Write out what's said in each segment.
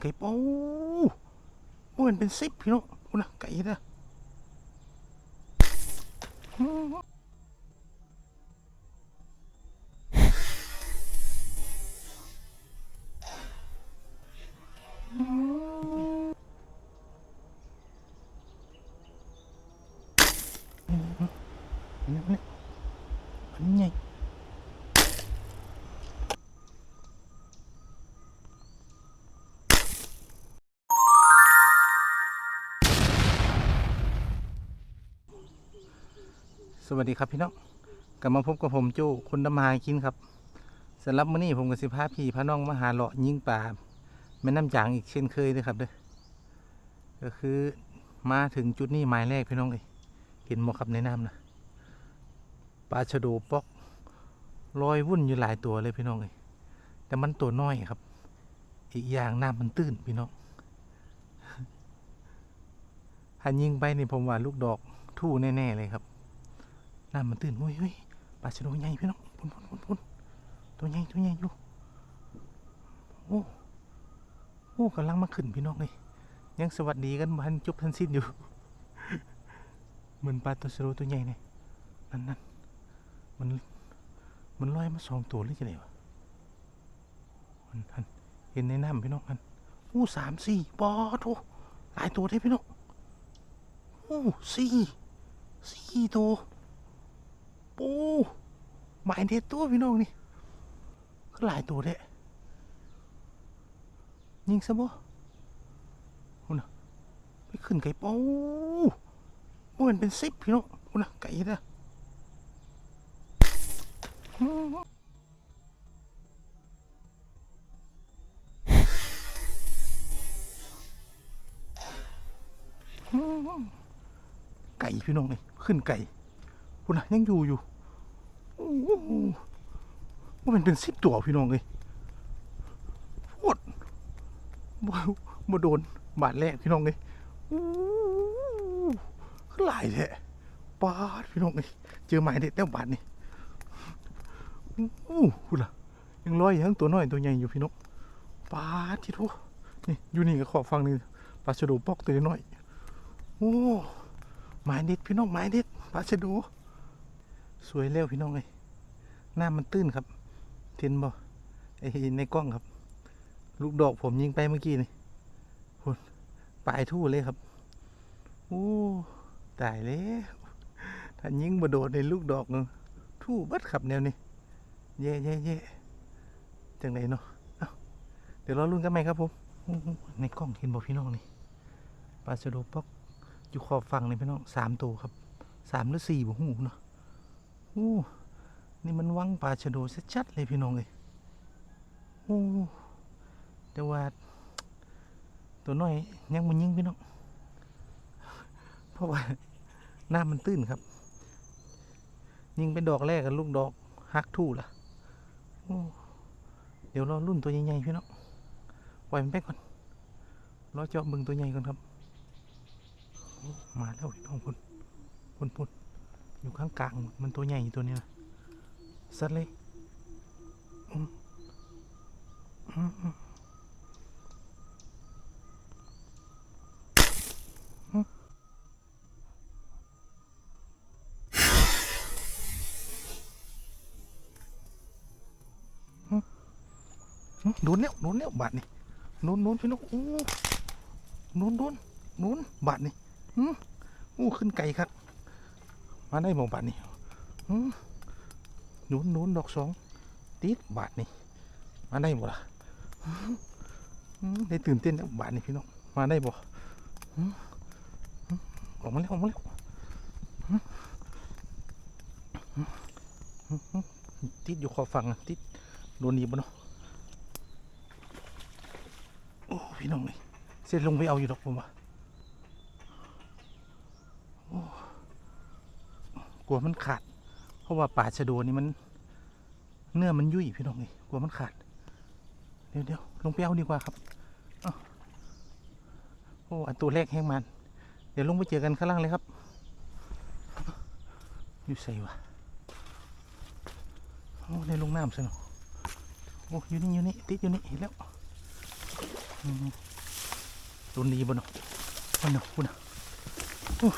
ไก่โป้โอ้ยมันเป็นสิบพี่น้องคุณนะไก่เด้ออืมอันนี้อัน สวัสดีครับพี่น้องกลับมาพบกับผมโจคนดำมาหากินครับสำหรับมื้อนี้ผมกับสิพาพี่พาน้องมาหาเลาะยิงปลาแม่น้ำจางอีกเช่นเคยเลยครับเด้อก็คือมาถึงจุดนี้หมายแรกพี่น้องเลยเห็นหมอครับในน้ำนะปลาชะโดปอกลอยวุ่นอยู่หลายตัวเลยพี่น้องเลยแต่มันตัวน้อยครับ อีกอย่างน้ำมันตื้นพี่น้องหันยิงไปนี่ผมว่าลูกดอกทู่แน่ๆเลยครับ น้ำมันตื่นเฮ้ยเฮ้ยปลาชะโดใหญ่พี่น้องพุ่นพุ่นพุ่นพุ่นตัวใหญ่ตัวใหญ่อยู่โอ้โอ้กำลังมาขึ้นพี่น้องเลยยังสวัสดีกันพันจบทันสิ้นอยู่ เหมือนปลาตัวชะโดตัวใหญ่เนี่ยนั่นนั่นมันมันลอยมาสองตัวหรือจะไหนวะมันหันเห็นในน้ำพี่น้องมันอู้สามสี่ปอโถหลายตัวได้พี่น้องอู้สี่สี่ตัว โอ้หมายเด็ดตัวพี่น้องนี่ก็หลายตัวเด้ยิงซะบ่คุณน่ะไปขึ้นไก่โป้โอ้ยมันเป็นสิบพี่น้องคุณน่ะไก่เด้อไก่พี่น้องนี่ขึ้นไก่คุณน่ะยังอยู่อยู่ ว่ามันเป็นสิบตัวพี่น้องเลยโคตรบ่บ่โดนบาดแรกพี่น้องเลยโอ้โหหลายแท้ปาดพี่น้องเลยเจอหมายเด็ดแล้วบาดนี่โอ้หคุณล่ะยังลอยอยู่ทั้งตัวน้อยตัวใหญ่อยู่พี่น้องปาดที่ทุกนี่อยู่นี่ก็ขอบฟังนี่ปลาชะโดปอกตัวน้อย โอ้หมายเด็ดพี่น้องหมายเด็ดปลาชะโด สวยเร็วพี่น้องเลยหน้ามันตื้นครับเห็นบ่ไอในกล้องครับ ลูกดอกผมยิงไปเมื่อกี้นี่คุณปลายทู่เลยครับโอ้ตายแล้วถ้ายิงบ่โดดในลูกดอกนึงทู่บัดขับแนวนี้เย่เย่เย่จังไหนเนาะเดี๋ยวรอรุ่นกันไหมครับผมในกล้องเห็นบ่พี่น้องนี่ปลาสโดปอกอยู่ขอบฝั่งนี่พี่น้องสามตัวครับสามหรือสี่บ่หูเนาะ โอ้นี่มันวังปลาชะโดชัดๆเลยพี่น้องเลยโอ้แต่ว่าตัวน้อยยังมันยิงพี่น้อง เพราะว่าหน้ามันตื้นครับ ยิงเป็นดอกแรกกับลูกดอกฮักทู่ล่ะเดี๋ยวรอรุ่นตัวใหญ่ๆพี่น้องปล่อยมันไปก่อน รอเจาะบึงตัวใหญ่ก่อนครับ มาแล้วพี่น้องพุ่นพุ่นพุ่น อยู่ข้างกลางมันตัวใหญ่ตัวเนี้ยสัตว์เลยอืมอืมอืมอืมอืมอืมโดนแล้วโดนแล้วบาดนี่โดนโดนพี่น้องโอ้โดนโดนโดนบาดนี่อืมโอ้ขึ้นไกลครับ มาได้หมองบาทนี่หนุนหนุนดอกสองติดบาทนี่มาได้บ่ล่ะหืมหืมได้ตื่นเต้นแล้วบาทนี่พี่น้องมาได้บ่หืมหืมออกมาแล้วออกมาแล้วติดอยู่ขอบฝั่งติดโดนนีบ่เนาะโอ้พี่น้องนี่เสร็จลงไปเอาอยู่ดอกผมว่า ลัวมันขาด เพราะว่าป่าชะโดนี่มัน เนื้อมันยุ่ยพี่น้องนี่กลัวมันขาด เดี๋ยวเดี๋ยวลงไปเอาดีกว่าครับโอ้อันตัวแรกแห้งมัน เดี๋ยวลงไปเจอกันข้างล่างเลยครับอยู่ใส่วะโอ้ในลงน้ำซะหน่อโอ้อยู่นี่อยู่นี่ติดอยู่นี่เห็นแล้วอืมโดนดีบ่เนาะมันเนาะคุณนะโอ้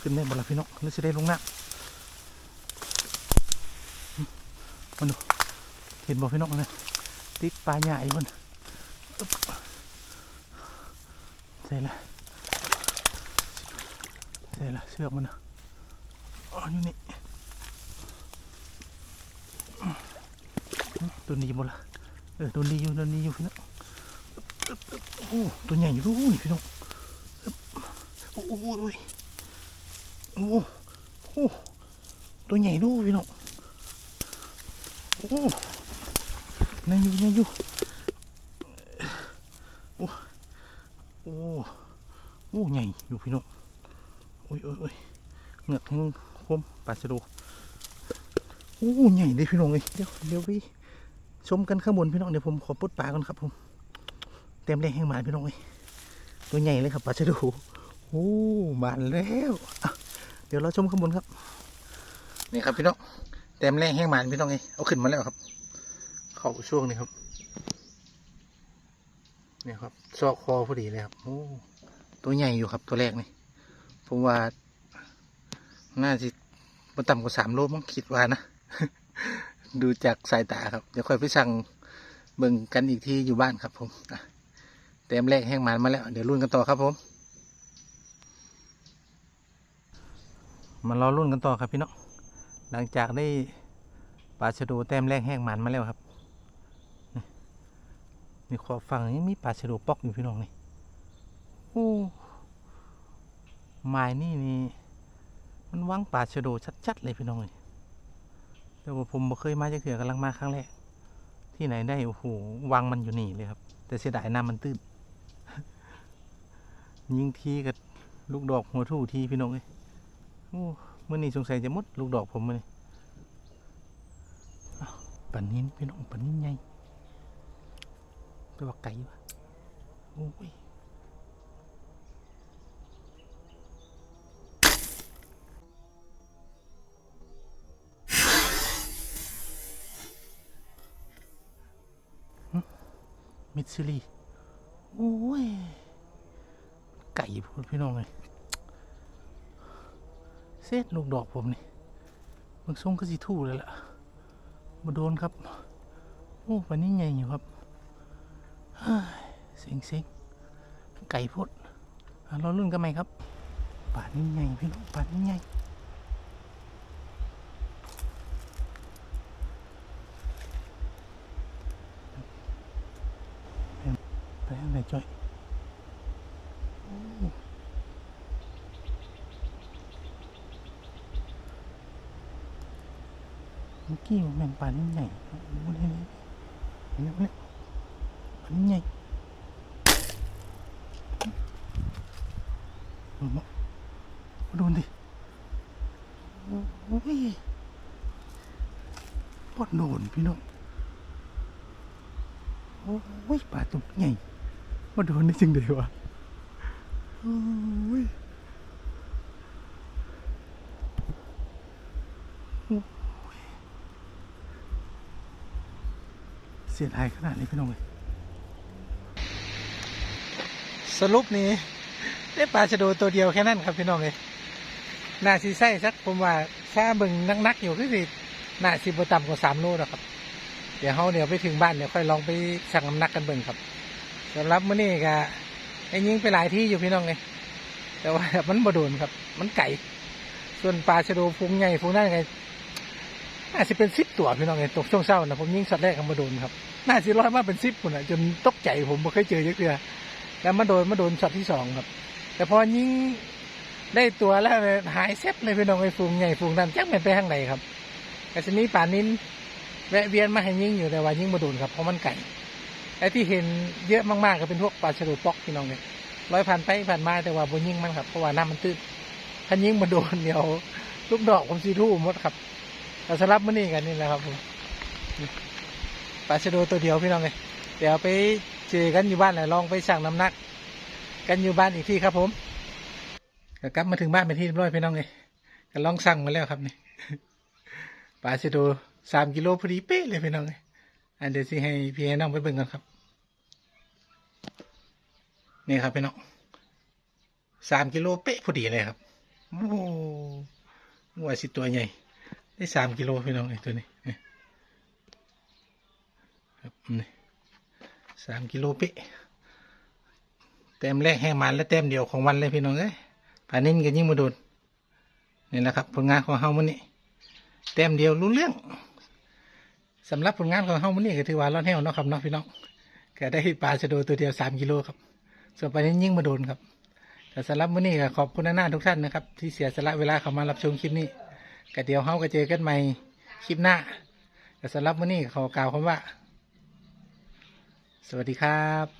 ขึ้นได้บ่ละพี่น้องหรือสิได้ลงน้ำมันเนาะเห็นบ่พี่น้องนะติดปลาใหญ่มันอึ๊บใส่ละใส่ละเชือกมันนะอ๋ออยู่นี่ตัวนี้บ่ละเออตัวนี้อยู่ตัวนี้อยู่พี่น้องโอ้ตัวใหญ่อยู่ดูนี่พี่น้องอึ๊บโอ้โหโอ้ย โอ้โหตัวใหญ่ดูพี่น้องโอ้นายอยู่นายอยู่โอ้โอ้โอ้ใหญ่อยู่พี่น้องโอ้ยโอ้ยโอ้ยเงือกแห้งคมปลาสะโดโอ้ใหญ่เลยพี่น้องเลยเดี๋ยวเดี๋ยวไปชมกันข้างบนพี่น้องเดี๋ยวผมขอปลดปลาก่อนครับผมเต็มแรงแห้งหมาพี่น้องเอ้ยตัวใหญ่เลยครับปลาชะโดูโอ้หมานแล้วอะ เดี๋ยวเราชมข้างบนครับ นี่ครับพี่น้องเต็มแรงแห้งหมานพี่น้องเอเอาขึ้นมาแล้วครับ เข้าช่วงนี้ครับเนี่ยครับซอกคอพอดีเลยครับโอ้ตัวใหญ่อยู่ครับตัวแรกนี่ผมว่าน่าจะมาต่ำกว่าสามโลมั้งคิดว่านะ ดูจากสายตาครับ เดี๋ยวค่อยไปสั่งเบิ่งกันอีกที่อยู่บ้านครับผมเต็มแรกแห้งหมันมาแล้ว เดี๋ยวรุ่นกันต่อครับผม มารอรุ่นกันต่อครับพี่น้องหลังจากได้ปลาชะโดแต้มแรกแห้งหมันมาแล้วครับนี่ขอฝั่งนี้มีปลาชะโดปอกอยู่พี่น้องนี่โอ้ไม้นี่นี่มันวางปลาชะโดชัดๆเลยพี่น้องเลยแต่ว่าผมบ่เคยมาจะเถื่อกำลังมาครั้งแรกที่ไหนได้โอ้โหวังมันอยู่นี่เลยครับ แต่เสียดายน้ำมันตื้นยิงทีกับลูกดอกหัวทู่ทีพี่น้องเอ้ย โอ้เมื่อนี้สงสัยจะมดลูกดอกผมเลยปันนินพี่น้องปันนินใหญ่ตัวาไก่วะโอ้ยมิดซิลีโอ้ย ไก่พูดพี่น้องเลย เซตลูกดอกผมนี่มันส่งก็สิทู่เลยล่ะมาโดนครับ โอ้วันนี้ใหญ่อยู่ครับเฮ้ยเซ็งเซ็งไก่พุดเราลุ่นกันไหมครับป่านนี้ใหญ่พี่น้องป่านนี้ใหญ่ไปทางไหนจ้อย เมื่อกี้มันแมงปลานี่ใหญ่โอ้โหนี่นี่นี่นี่ปลานี่ใหญ่โอ้โหมาโดนดิโอ้ยปอดโดนพี่น้องโอ้ยปลาตัวใหญ่มาโดนได้จริงเดียวะโอ้ย สียดายขนาดนี้พี่น้องเลยสรุปนี่ได้ปลาชะโดตัวเดียวแค่นั้นครับพี่น้องเลยหน่าสีไส้สักผมว่าถ้าบิ่งนักๆอยู่ก็สิน่าสิบต่ำกว่าสามโลหรอกครับ เดี๋ยวเขาเดี๋ยวไปถึงบ้านเดี๋ยวค่อยลองไปสั่งน้ำหนักกันเบิ่งครับสำหรับมื้อนี้ก็ไอ้ยิงไปหลายที่อยู่พี่น้องเลยแต่ว่ามันบ่โดนครับ มันไก่ส่วนปลาชะโดพุงใหญ่พุงนั่นไง น่าจะเป็นสิบตัวพี่น้องเองตกช่วงเช้านะผมยิงสัตว์แรกกันมาโดนครับน่าจะร้อยมากเป็นสิบคนอะจนตกใจผมไม่เคยเจอเยอะเลยแล้วมาโดนมาโดนช็อตที่สองครับ แต่พอยิงได้ตัวแล้วหายเซ็ตเลยพี่น้องไอ้ฟูงใหญ่ฟูงนั้นจักแม่นไปทางไหนครับแต่ทีนี้ป่านนินแวะเวียนมาให้ยิงอยู่แต่ว่ายิงมาโดนครับเพราะมันไก่ไอ้ที่เห็นเยอะมากๆก็เป็นพวกปลาฉลูปอกพี่น้องเนี่ยร้อยผ่านไปผ่านมาแต่ว่าบนยิงมันครับเพราะว่าน้ำมันตื้นถ้ายิงมาโดนเดี๋ยวลูกดอกผมซีทู่หมดครับ เราสลับมื้อนี้กันนี่แหละครับผมปลาชะโดตัวเดียวพี่น้องเลยเดี๋ยวไปเจอกันอยู่บ้านแหละลองไปสั่งน้ำหนัก กันอยู่บ้านอีกที่ครับผมก็กลับมาถึงบ้านเป็นที่เรียบร้อยพี่น้องเลยก็ลองสั่งมาแล้วครับนี่ปลาชะโดสามกิโลพอดีเป๊ะเลยพี่น้องเลยอันเดี๋ยวสิให้พี่ให้น้องไปเบิ่งกันครับนี่ครับพี่น้องสามกิโลเป๊ะพอดีเลยครับโอ้โหว่าสิตัวใหญ่ ได้สามกิโลพี่น้องไอ้ตัวนี้นี่ครับนี่สามกิโลเป๊ะแต้มแรกแห้งมันและแต้มเดียวของวันเลยพี่น้องเอ้ยปลานิ่นกันยิ่งมาโดนนี่แหละครับผลงานของเฮามันนี่แต้มเดียวรู้เรื่องสำหรับผลงานของเฮามันนี่ก็ถือว่าร้อนแห้วเนาะครับเนาะพี่น้องก็ได้ปลาชะโดตัวเดียวสามกิโลครับส่วนปลานิ่นยิ่งมาโดนครับแต่สำหรับมื้อนี้ก็ขอบคุณหน้าทุกท่านนะครับ ที่เสียสละเวลาเข้ามารับชมคลิปนี้ ก็เดี๋ยวเฮาก็เจอกันใหม่คลิปหน้าแต่สำหรับมื้อนี้ขอกล่าวคำว่า สวัสดีครับ